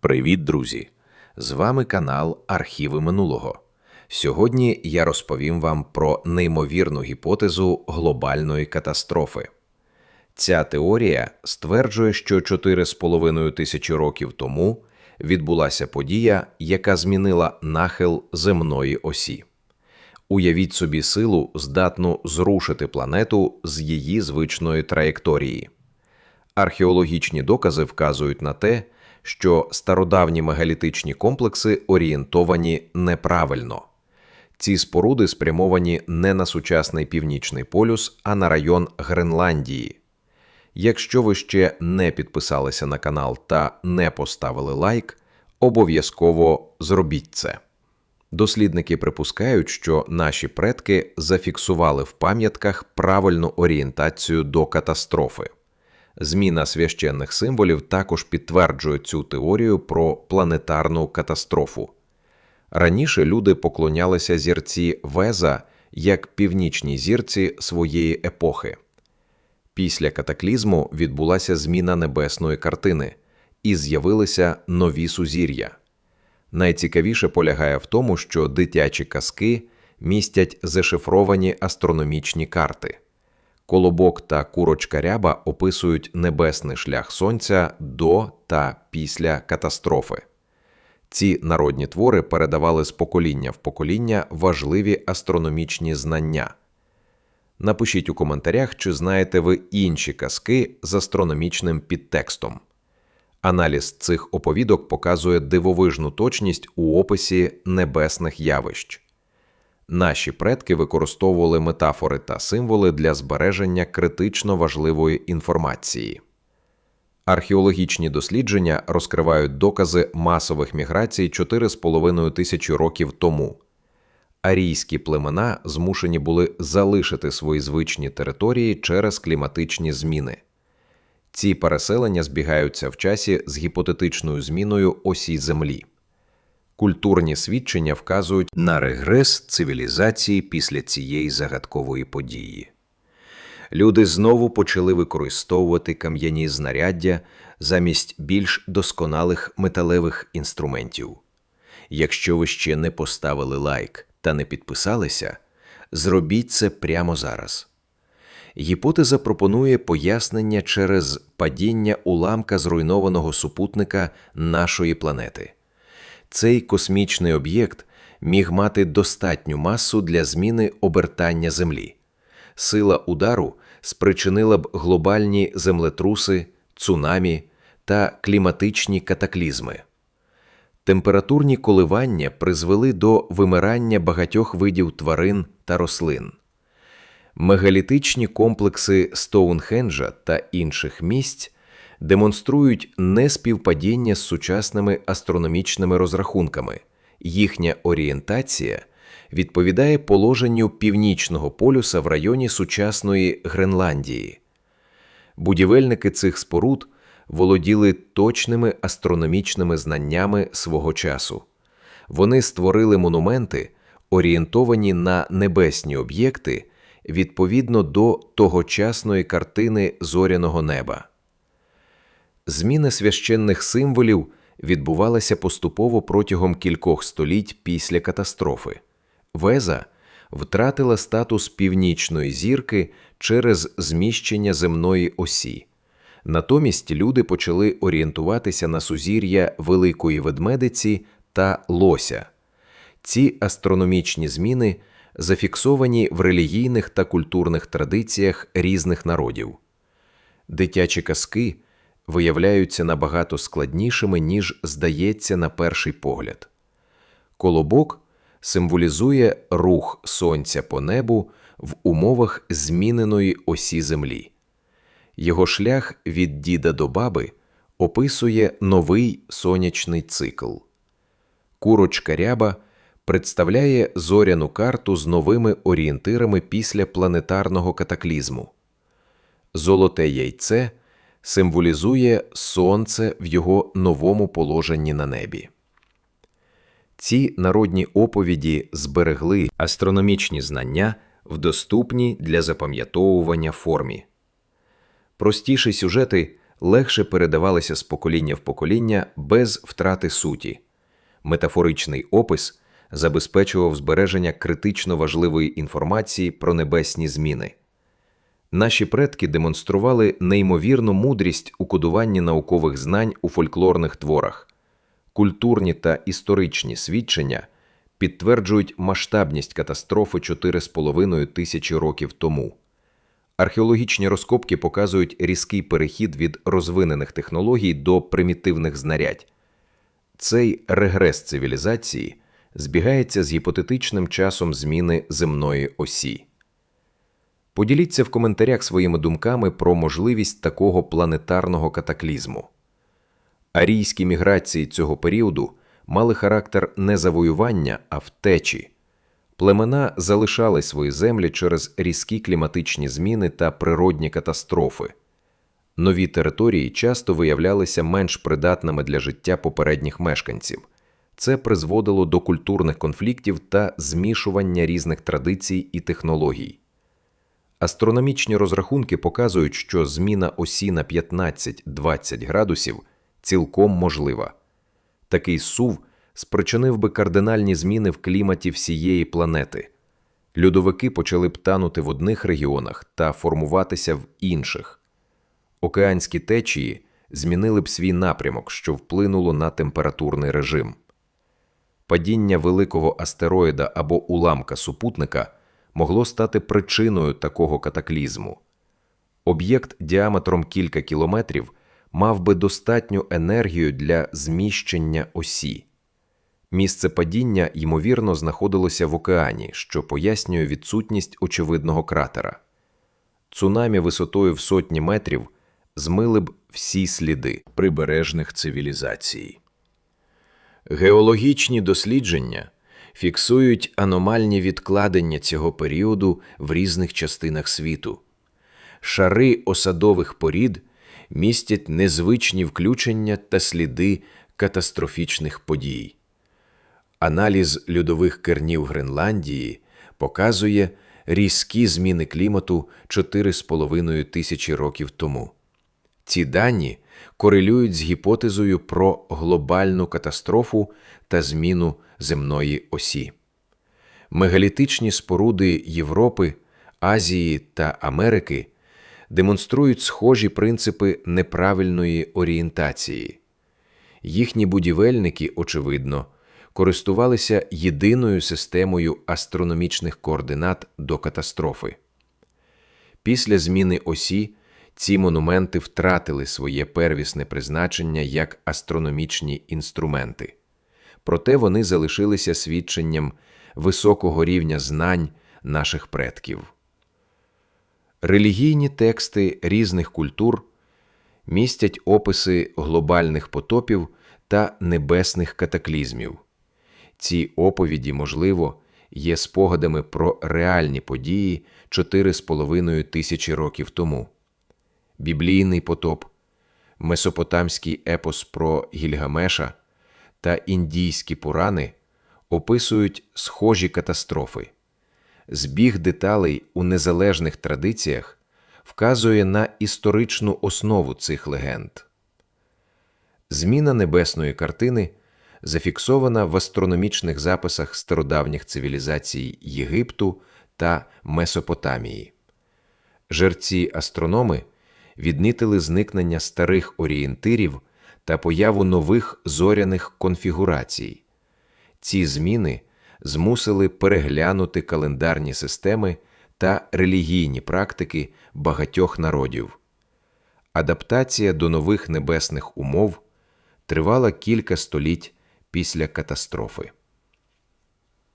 Привіт, друзі! З вами канал Архіви минулого. Сьогодні я розповім вам про неймовірну гіпотезу глобальної катастрофи. Ця теорія стверджує, що 4,5 тисячі років тому відбулася подія, яка змінила нахил земної осі. Уявіть собі силу, здатну зрушити планету з її звичної траєкторії. Археологічні докази вказують на те, що стародавні мегалітичні комплекси орієнтовані неправильно. Ці споруди спрямовані не на сучасний північний полюс, а на район Гренландії. Якщо ви ще не підписалися на канал та не поставили лайк, обов'язково зробіть це. Дослідники припускають, що наші предки зафіксували в пам'ятках правильну орієнтацію до катастрофи. Зміна священних символів також підтверджує цю теорію про планетарну катастрофу. Раніше люди поклонялися зірці Веза як північній зірці своєї епохи. Після катаклізму відбулася зміна небесної картини, і з'явилися нові сузір'я. Найцікавіше полягає в тому, що дитячі казки містять зашифровані астрономічні карти. Колобок та курочка ряба описують небесний шлях сонця до та після катастрофи. Ці народні твори передавали з покоління в покоління важливі астрономічні знання. Напишіть у коментарях, чи знаєте ви інші казки з астрономічним підтекстом. Аналіз цих оповідок показує дивовижну точність у описі небесних явищ. Наші предки використовували метафори та символи для збереження критично важливої інформації. Археологічні дослідження розкривають докази масових міграцій 4,5 тисячі років тому. Арійські племена змушені були залишити свої звичні території через кліматичні зміни. Ці переселення збігаються в часі з гіпотетичною зміною осі Землі. Культурні свідчення вказують на регрес цивілізації після цієї загадкової події. Люди знову почали використовувати кам'яні знаряддя замість більш досконалих металевих інструментів. Якщо ви ще не поставили лайк та не підписалися, зробіть це прямо зараз. Гіпотеза пропонує пояснення через падіння уламка зруйнованого супутника нашої планети. Цей космічний об'єкт міг мати достатню масу для зміни обертання Землі. Сила удару спричинила б глобальні землетруси, цунамі та кліматичні катаклізми. Температурні коливання призвели до вимирання багатьох видів тварин та рослин. Мегалітичні комплекси Стоунхенджа та інших місць демонструють неспівпадіння з сучасними астрономічними розрахунками. Їхня орієнтація відповідає положенню північного полюса в районі сучасної Гренландії. Будівельники цих споруд володіли точними астрономічними знаннями свого часу. Вони створили монументи, орієнтовані на небесні об'єкти відповідно до тогочасної картини зоряного неба. Зміна священних символів відбувалася поступово протягом кількох століть після катастрофи. Веза втратила статус північної зірки через зміщення земної осі. Натомість люди почали орієнтуватися на сузір'я Великої Ведмедиці та Лося. Ці астрономічні зміни зафіксовані в релігійних та культурних традиціях різних народів. Дитячі казки виявляються набагато складнішими, ніж здається на перший погляд. Колобок символізує рух сонця по небу в умовах зміненої осі Землі. Його шлях від діда до баби описує новий сонячний цикл. Курочка ряба представляє зоряну карту з новими орієнтирами після планетарного катаклізму. Золоте яйце символізує сонце в його новому положенні на небі. Ці народні оповіді зберегли астрономічні знання в доступній для запам'ятовування формі. Простіші сюжети легше передавалися з покоління в покоління без втрати суті. Метафоричний опис забезпечував збереження критично важливої інформації про небесні зміни. Наші предки демонстрували неймовірну мудрість у кодуванні наукових знань у фольклорних творах. Культурні та історичні свідчення підтверджують масштабність катастрофи 4,5 тисячі років тому. Археологічні розкопки показують різкий перехід від розвинених технологій до примітивних знарядь. Цей регрес цивілізації збігається з гіпотетичним часом зміни земної осі. Поділіться в коментарях своїми думками про можливість такого планетарного катаклізму. Арійські міграції цього періоду мали характер не завоювання, а втечі. Племена залишали свої землі через різкі кліматичні зміни та природні катастрофи. Нові території часто виявлялися менш придатними для життя попередніх мешканців. Це призводило до культурних конфліктів та змішування різних традицій і технологій. Астрономічні розрахунки показують, що зміна осі на 15-20 градусів цілком можлива. Такий сув спричинив би кардинальні зміни в кліматі всієї планети. Льодовики почали б танути в одних регіонах та формуватися в інших. Океанські течії змінили б свій напрямок, що вплинуло на температурний режим. Падіння великого астероїда або уламка супутника могло стати причиною такого катаклізму. Об'єкт діаметром кілька кілометрів мав би достатню енергію для зміщення осі. Місце падіння, ймовірно, знаходилося в океані, що пояснює відсутність очевидного кратера. Цунамі висотою в сотні метрів змили б всі сліди прибережних цивілізацій. Геологічні дослідження фіксують аномальні відкладення цього періоду в різних частинах світу. Шари осадових порід містять незвичні включення та сліди катастрофічних подій. Аналіз льодових кернів Гренландії показує різкі зміни клімату 4,5 тисячі років тому. Ці дані корелюють з гіпотезою про глобальну катастрофу та зміну земної осі. Мегалітичні споруди Європи, Азії та Америки демонструють схожі принципи неправильної орієнтації. Їхні будівельники, очевидно, користувалися єдиною системою астрономічних координат до катастрофи. Після зміни осі ці монументи втратили своє первісне призначення як астрономічні інструменти, проте вони залишилися свідченням високого рівня знань наших предків. Релігійні тексти різних культур містять описи глобальних потопів та небесних катаклізмів. Ці оповіді, можливо, є спогадами про реальні події 4,5 тисячі років тому. Біблійний потоп, месопотамський епос про Гільгамеша та індійські пурани описують схожі катастрофи. Збіг деталей у незалежних традиціях вказує на історичну основу цих легенд. Зміна небесної картини зафіксована в астрономічних записах стародавніх цивілізацій Єгипту та Месопотамії. Жерці астрономи відмітили зникнення старих орієнтирів та появу нових зоряних конфігурацій. Ці зміни змусили переглянути календарні системи та релігійні практики багатьох народів. Адаптація до нових небесних умов тривала кілька століть після катастрофи.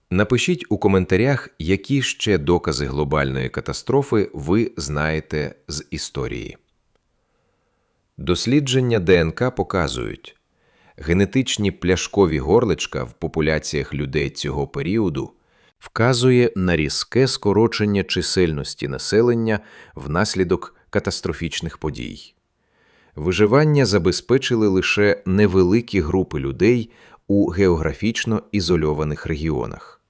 Напишіть у коментарях, які ще докази глобальної катастрофи ви знаєте з історії. Дослідження ДНК показують, генетичні пляшкові горличка в популяціях людей цього періоду вказує на різке скорочення чисельності населення внаслідок катастрофічних подій. Виживання забезпечили лише невеликі групи людей у географічно ізольованих регіонах.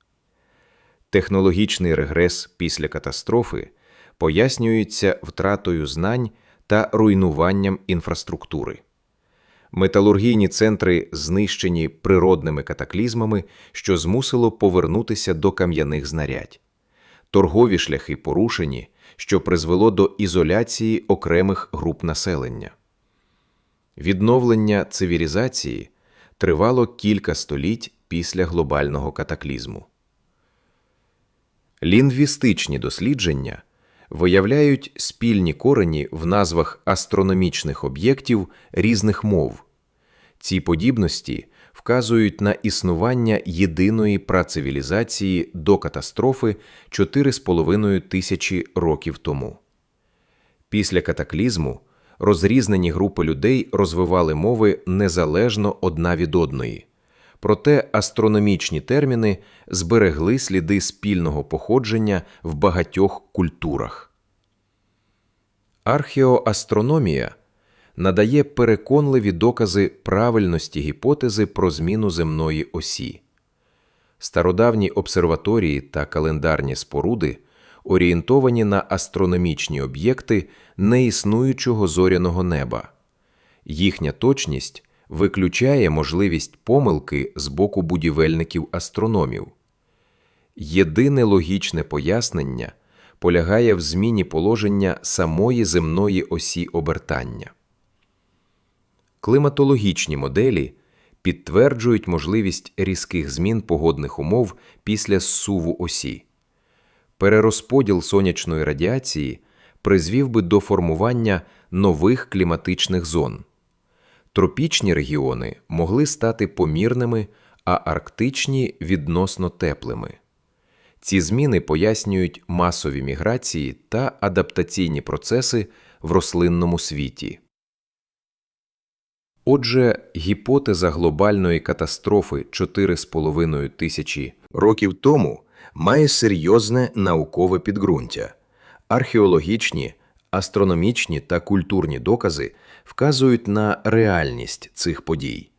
Технологічний регрес після катастрофи пояснюється втратою знань та руйнуванням інфраструктури. Металургійні центри знищені природними катаклізмами, що змусило повернутися до кам'яних знарядь. Торгові шляхи порушені, що призвело до ізоляції окремих груп населення. Відновлення цивілізації тривало кілька століть після глобального катаклізму. Лінгвістичні дослідження виявляють спільні корені в назвах астрономічних об'єктів різних мов. Ці подібності вказують на існування єдиної працивілізації до катастрофи 4,5 тисячі років тому. Після катаклізму розрізнені групи людей розвивали мови незалежно одна від одної. Проте астрономічні терміни зберегли сліди спільного походження в багатьох культурах. Археоастрономія надає переконливі докази правильності гіпотези про зміну земної осі. Стародавні обсерваторії та календарні споруди орієнтовані на астрономічні об'єкти неіснуючого зоряного неба. Їхня точність виключає можливість помилки з боку будівельників-астрономів. Єдине логічне пояснення полягає в зміні положення самої земної осі обертання. Кліматологічні моделі підтверджують можливість різких змін погодних умов після зсуву осі. Перерозподіл сонячної радіації призвів би до формування нових кліматичних зон. Тропічні регіони могли стати помірними, а арктичні відносно теплими. Ці зміни пояснюють масові міграції та адаптаційні процеси в рослинному світі. Отже, гіпотеза глобальної катастрофи 4,5 тисячі років тому має серйозне наукове підґрунтя. Археологічні, астрономічні та культурні докази вказують на реальність цих подій.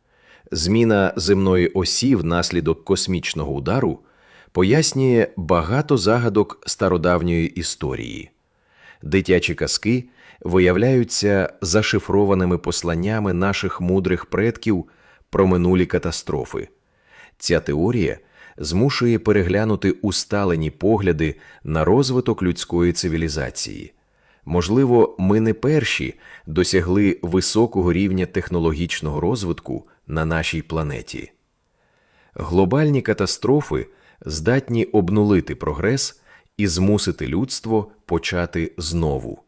Зміна земної осі внаслідок космічного удару пояснює багато загадок стародавньої історії. Дитячі казки виявляються зашифрованими посланнями наших мудрих предків про минулі катастрофи. Ця теорія змушує переглянути усталені погляди на розвиток людської цивілізації. Можливо, ми не перші досягли високого рівня технологічного розвитку на нашій планеті. Глобальні катастрофи здатні обнулити прогрес і змусити людство почати знову.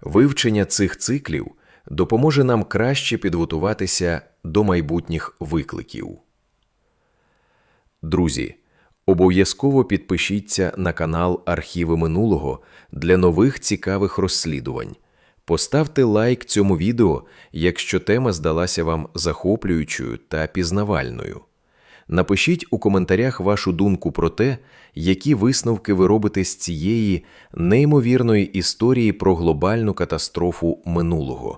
Вивчення цих циклів допоможе нам краще підготуватися до майбутніх викликів. Друзі, обов'язково підпишіться на канал Архіви минулого для нових цікавих розслідувань. Поставте лайк цьому відео, якщо тема здалася вам захоплюючою та пізнавальною. Напишіть у коментарях вашу думку про те, які висновки ви робите з цієї неймовірної історії про глобальну катастрофу минулого.